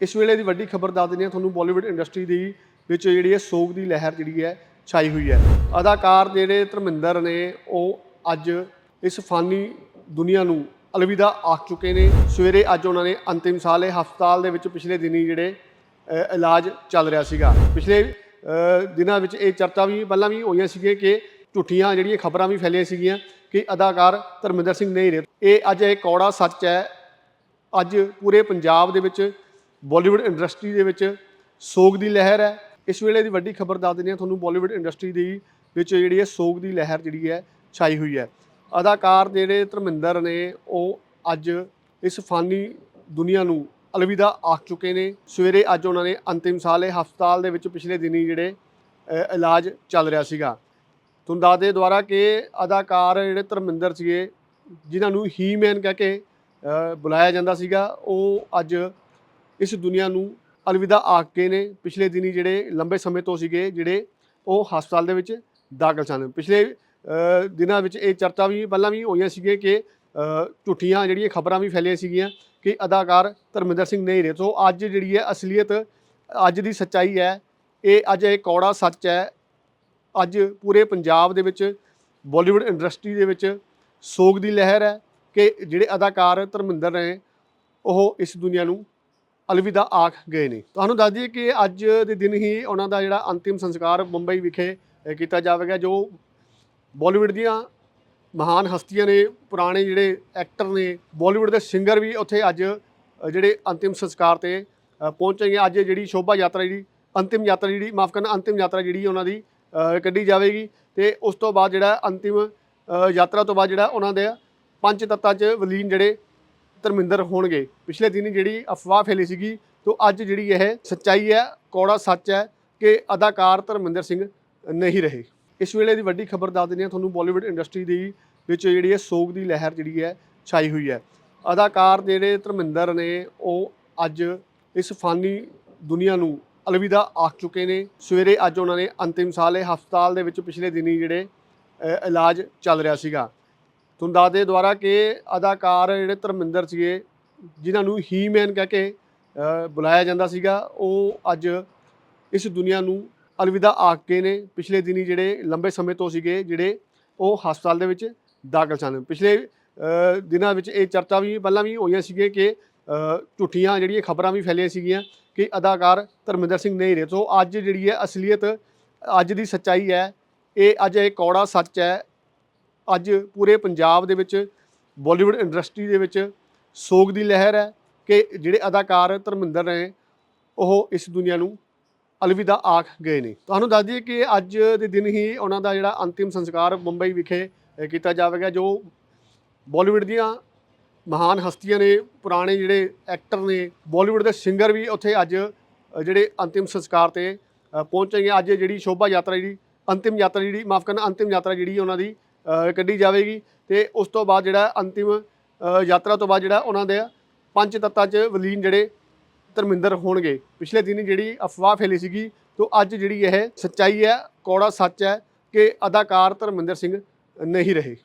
ਇਸ ਵੇਲੇ ਦੀ ਵੱਡੀ ਖਬਰ ਦੱਸ ਦਿੰਦੇ ਹਾਂ ਤੁਹਾਨੂੰ ਬਾਲੀਵੁੱਡ ਇੰਡਸਟਰੀ ਦੀ ਵਿੱਚ ਜਿਹੜੀ ਹੈ ਸੋਗ ਦੀ ਲਹਿਰ ਜਿਹੜੀ ਹੈ ਛਾਈ ਹੋਈ ਹੈ। ਅਦਾਕਾਰ ਜਿਹੜੇ ਧਰਮਿੰਦਰ ਨੇ ਉਹ ਅੱਜ ਇਸ ਫਾਨੀ ਦੁਨੀਆ ਨੂੰ ਅਲਵਿਦਾ ਆਖ ਚੁੱਕੇ ਨੇ। ਸਵੇਰੇ ਅੱਜ ਉਹਨਾਂ ਨੇ ਅੰਤਿਮ ਸਾਹ ਲਏ। ਹਸਪਤਾਲ ਦੇ ਵਿੱਚ ਪਿਛਲੇ ਦਿਨੀ ਜਿਹੜੇ ਇਲਾਜ ਚੱਲ ਰਿਹਾ ਸੀਗਾ। ਪਿਛਲੇ ਦਿਨਾਂ ਵਿੱਚ ਇਹ ਚਰਚਾ ਵੀ ਪਹਿਲਾਂ ਵੀ ਹੋਈਆਂ ਸੀਗੀਆਂ ਕਿ ਝੂਠੀਆਂ ਜਿਹੜੀਆਂ ਖਬਰਾਂ ਵੀ ਫੈਲੀਆਂ ਸੀਗੀਆਂ ਕਿ ਅਦਾਕਾਰ ਧਰਮਿੰਦਰ ਸਿੰਘ ਨਹੀਂ ਰਹੇ। ਇਹ ਅੱਜ ਇਹ ਕੌੜਾ ਸੱਚ ਹੈ। ਅੱਜ ਪੂਰੇ ਪੰਜਾਬ ਦੇ ਵਿੱਚ ਬਾਲੀਵੁੱਡ ਇੰਡਸਟਰੀ ਦੇ ਵਿੱਚ ਸੋਗ ਦੀ ਲਹਿਰ ਹੈ। ਇਸ ਵੇਲੇ ਦੀ ਵੱਡੀ ਖਬਰ ਦੱਸ ਦਿੰਦੇ ਹਾਂ ਤੁਹਾਨੂੰ ਬਾਲੀਵੁੱਡ ਇੰਡਸਟਰੀ ਦੀ ਵਿੱਚ ਜਿਹੜੀ ਹੈ ਸੋਗ ਦੀ ਲਹਿਰ ਜਿਹੜੀ ਹੈ ਛਾਈ ਹੋਈ ਹੈ। ਅਦਾਕਾਰ ਜਿਹੜੇ ਧਰਮਿੰਦਰ ਨੇ, ਉਹ ਅੱਜ ਇਸ ਫਾਨੀ ਦੁਨੀਆ ਨੂੰ ਅਲਵਿਦਾ ਆਖ ਚੁੱਕੇ ਨੇ। ਸਵੇਰੇ ਅੱਜ ਉਹਨਾਂ ਨੇ ਅੰਤਿਮ ਸਾਹ ਲਏ। ਹਸਪਤਾਲ ਦੇ ਵਿੱਚ ਪਿਛਲੇ ਦਿਨੀ ਜਿਹੜੇ ਇਲਾਜ ਚੱਲ ਰਿਹਾ ਸੀਗਾ। ਤੁਹਾਨੂੰ ਦੱਸ ਦੇ ਦੁਆਰਾ ਕਿ ਅਦਾਕਾਰ ਜਿਹੜੇ ਧਰਮਿੰਦਰ ਸੀਗੇ, ਜਿਨ੍ਹਾਂ ਨੂੰ ਹੀ ਮੈਨ ਕਹਿ ਕੇ ਬੁਲਾਇਆ ਜਾਂਦਾ ਸੀਗਾ, ਉਹ ਅੱਜ ਇਸ ਦੁਨੀਆ ਨੂੰ ਅਲਵਿਦਾ ਆਖ ਕੇ ਨੇ ਪਿਛਲੇ ਦਿਨੀ ਜਿਹੜੇ ਲੰਬੇ ਸਮੇਂ ਤੋਂ ਸੀਗੇ, ਜਿਹੜੇ ਉਹ ਹਸਪਤਾਲ ਦੇ ਵਿੱਚ ਦਾਖਲ ਸਨ। ਪਿਛਲੇ ਦਿਨਾਂ ਵਿੱਚ ਇਹ ਚਰਚਾ ਵੀ ਪਹਿਲਾਂ ਵੀ ਹੋਈਆਂ ਸੀਗੀਆਂ ਕਿ ਝੂਠੀਆਂ ਜਿਹੜੀਆਂ ਖਬਰਾਂ ਵੀ ਫੈਲੀਆਂ ਸੀਗੀਆਂ ਕਿ ਅਦਾਕਾਰ ਧਰਮਿੰਦਰ ਸਿੰਘ ਨਹੀਂ ਰਹੇ। ਸੋ ਅੱਜ ਜਿਹੜੀ ਹੈ ਅਸਲੀਅਤ, ਅੱਜ ਦੀ ਸੱਚਾਈ ਹੈ, ਇਹ ਅੱਜ ਇਹ ਕੌੜਾ ਸੱਚ ਹੈ। ਅੱਜ ਪੂਰੇ ਪੰਜਾਬ ਦੇ ਵਿੱਚ, ਬਾਲੀਵੁੱਡ ਇੰਡਸਟਰੀ ਦੇ ਵਿੱਚ ਸੋਗ ਦੀ ਲਹਿਰ ਹੈ ਕਿ ਜਿਹੜੇ ਅਦਾਕਾਰ ਧਰਮਿੰਦਰ ਨੇ ਉਹ ਇਸ ਦੁਨੀਆ ਨੂੰ ਅਲਵਿਦਾ ਆਖ ਗਏ ਨੇ। ਤੁਹਾਨੂੰ ਦੱਸ ਦਈਏ ਕਿ ਅੱਜ ਦੇ ਦਿਨ ਹੀ ਉਹਨਾਂ ਦਾ ਜਿਹੜਾ ਅੰਤਿਮ ਸੰਸਕਾਰ ਮੁੰਬਈ ਵਿਖੇ ਕੀਤਾ ਜਾਵੇਗਾ, ਜੋ ਬਾਲੀਵੁੱਡ ਦੀਆਂ ਮਹਾਨ ਹਸਤੀਆਂ ਨੇ, ਪੁਰਾਣੇ ਜਿਹੜੇ ਐਕਟਰ ਨੇ, ਬਾਲੀਵੁੱਡ ਦੇ ਸਿੰਗਰ ਵੀ ਉੱਥੇ ਅੱਜ ਜਿਹੜੇ ਅੰਤਿਮ ਸੰਸਕਾਰ ਤੇ ਪਹੁੰਚਣਗੇ ਅੱਜ ਜਿਹੜੀ ਸ਼ੋਭਾ ਯਾਤਰਾ ਜਿਹੜੀ, ਅੰਤਿਮ ਯਾਤਰਾ ਜਿਹੜੀ, ਮਾਫ ਕਰਨਾ, ਅੰਤਿਮ ਯਾਤਰਾ ਜਿਹੜੀ ਉਹਨਾਂ ਦੀ ਕੱਢੀ ਜਾਵੇਗੀ। ਤੇ ਉਸ ਤੋਂ ਬਾਅਦ ਜਿਹੜਾ ਅੰਤਿਮ ਯਾਤਰਾ ਤੋਂ ਬਾਅਦ ਜਿਹੜਾ ਉਹਨਾਂ ਦੇ ਪੰਜ ਤੱਤਾਂ 'ਚ ਵਲੀਨ ਜਿਹੜੇ ਧਰਮਿੰਦਰ ਹੋਣਗੇ। ਪਿਛਲੇ ਦਿਨੀ ਜਿਹੜੀ ਅਫਵਾਹ ਫੈਲੀ ਸੀਗੀ, ਤੋਂ ਅੱਜ ਜਿਹੜੀ ਇਹ ਸੱਚਾਈ ਹੈ, ਕੌੜਾ ਸੱਚ ਹੈ ਕਿ ਅਦਾਕਾਰ ਧਰਮਿੰਦਰ ਸਿੰਘ ਨਹੀਂ ਰਹੇ। ਇਸ ਵੇਲੇ ਦੀ ਵੱਡੀ ਖਬਰ ਦੱਸ ਦਿੰਦੇ ਹਾਂ ਤੁਹਾਨੂੰ ਬਾਲੀਵੁੱਡ ਇੰਡਸਟਰੀ ਦੀ ਵਿੱਚ ਜਿਹੜੀ ਹੈ ਸੋਗ ਦੀ ਲਹਿਰ ਜਿਹੜੀ ਹੈ ਛਾਈ ਹੋਈ ਹੈ। ਅਦਾਕਾਰ ਜਿਹੜੇ ਧਰਮਿੰਦਰ ਨੇ, ਉਹ ਅੱਜ ਇਸ ਫਾਨੀ ਦੁਨੀਆ ਨੂੰ ਅਲਵਿਦਾ ਆਖ ਚੁੱਕੇ ਨੇ। ਸਵੇਰੇ ਅੱਜ ਉਹਨਾਂ ਨੇ ਅੰਤਿਮ ਸਾਹ ਲਏ। ਹਸਪਤਾਲ ਦੇ ਵਿੱਚ ਪਿਛਲੇ ਦਿਨੀ ਜਿਹੜੇ ਇਲਾਜ ਚੱਲ ਰਿਹਾ ਸੀਗਾ। ਤੁਹਾਨੂੰ ਦੱਸ ਦੇ ਦੁਆਰਾ ਕਿ ਅਦਾਕਾਰ ਜਿਹੜੇ ਧਰਮਿੰਦਰ ਸੀਗੇ, ਜਿਨ੍ਹਾਂ ਨੂੰ ਹੀ ਮੈਨ ਕਹਿ ਕੇ ਬੁਲਾਇਆ ਜਾਂਦਾ ਸੀਗਾ, ਉਹ ਅੱਜ ਇਸ ਦੁਨੀਆ ਨੂੰ ਅਲਵਿਦਾ ਆਖ ਕੇ ਨੇ। ਪਿਛਲੇ ਦਿਨੀ ਜਿਹੜੇ ਲੰਬੇ ਸਮੇਂ ਤੋਂ ਸੀਗੇ, ਜਿਹੜੇ ਉਹ ਹਸਪਤਾਲ ਦੇ ਵਿੱਚ ਦਾਖਲ ਸਨ। ਪਿਛਲੇ ਦਿਨਾਂ ਵਿੱਚ ਇਹ ਚਰਚਾ ਵੀ, ਪਹਿਲਾਂ ਵੀ ਹੋਈਆਂ ਸੀਗੀਆਂ ਕਿ ਝੂਠੀਆਂ ਜਿਹੜੀਆਂ ਖਬਰਾਂ ਵੀ ਫੈਲੀਆਂ ਸੀਗੀਆਂ ਕਿ ਅਦਾਕਾਰ ਧਰਮਿੰਦਰ ਸਿੰਘ ਨਹੀਂ ਰਹੇ। ਸੋ ਅੱਜ ਜਿਹੜੀ ਹੈ ਅਸਲੀਅਤ, ਅੱਜ ਦੀ ਸੱਚਾਈ ਹੈ, ਇਹ ਅੱਜ ਇਹ ਕੌੜਾ ਸੱਚ ਹੈ ਅੱਜ ਪੂਰੇ ਪੰਜਾਬ ਦੇ ਵਿੱਚ ਬਾਲੀਵੁੱਡ ਇੰਡਸਟਰੀ ਦੇ ਵਿੱਚ ਸੋਗ ਦੀ ਲਹਿਰ ਹੈ ਕਿ ਜਿਹੜੇ ਅਦਾਕਾਰ ਧਰਮਿੰਦਰ ਨੇ ਉਹ ਇਸ ਦੁਨੀਆ ਨੂੰ ਅਲਵਿਦਾ ਆਖ ਗਏ ਨੇ। ਤੁਹਾਨੂੰ ਦੱਸ ਦਈਏ ਕਿ ਅੱਜ ਦੇ ਦਿਨ ਹੀ ਉਹਨਾਂ ਦਾ ਜਿਹੜਾ ਅੰਤਿਮ ਸੰਸਕਾਰ ਮੁੰਬਈ ਵਿਖੇ ਕੀਤਾ ਜਾਵੇਗਾ ਜੋ ਬਾਲੀਵੁੱਡ ਦੀਆਂ ਮਹਾਨ ਹਸਤੀਆਂ ਨੇ ਪੁਰਾਣੇ ਜਿਹੜੇ ਐਕਟਰ ਨੇ ਬਾਲੀਵੁੱਡ ਦੇ ਸਿੰਗਰ ਵੀ ਉੱਥੇ ਅੱਜ ਜਿਹੜੇ ਅੰਤਿਮ ਸੰਸਕਾਰ ਤੇ ਅ, ਪਹੁੰਚਣਗੇ ਅੱਜ ਜਿਹੜੀ ਸ਼ੋਭਾ ਯਾਤਰਾ ਜਿਹੜੀ ਅੰਤਿਮ ਯਾਤਰਾ ਜਿਹੜੀ ਮਾਫ ਕਰਨਾ ਅੰਤਿਮ ਯਾਤਰਾ ਜਿਹੜੀ ਉਹਨਾਂ ਦੀ ਕੱਢੀ ਜਾਵੇਗੀ ਤੇ ਉਸ ਤੋਂ ਬਾਅਦ ਜਿਹੜਾ ਅੰਤਿਮ ਯਾਤਰਾ ਤੋਂ ਬਾਅਦ ਜਿਹੜਾ ਉਹਨਾਂ ਦੇ ਪੰਜ ਤੱਤਾਂ 'ਚ ਵਲੀਨ ਜਿਹੜੇ ਧਰਮਿੰਦਰ ਹੋਣਗੇ। ਪਿਛਲੇ ਦਿਨ ਜਿਹੜੀ ਅਫਵਾਹ ਫੈਲੀ ਸੀਗੀ, ਤੋਂ ਅੱਜ ਜਿਹੜੀ ਇਹ ਸੱਚਾਈ ਹੈ, ਕੌੜਾ ਸੱਚ ਹੈ ਕਿ ਅਦਾਕਾਰ ਧਰਮਿੰਦਰ ਸਿੰਘ ਨਹੀਂ ਰਹੇ।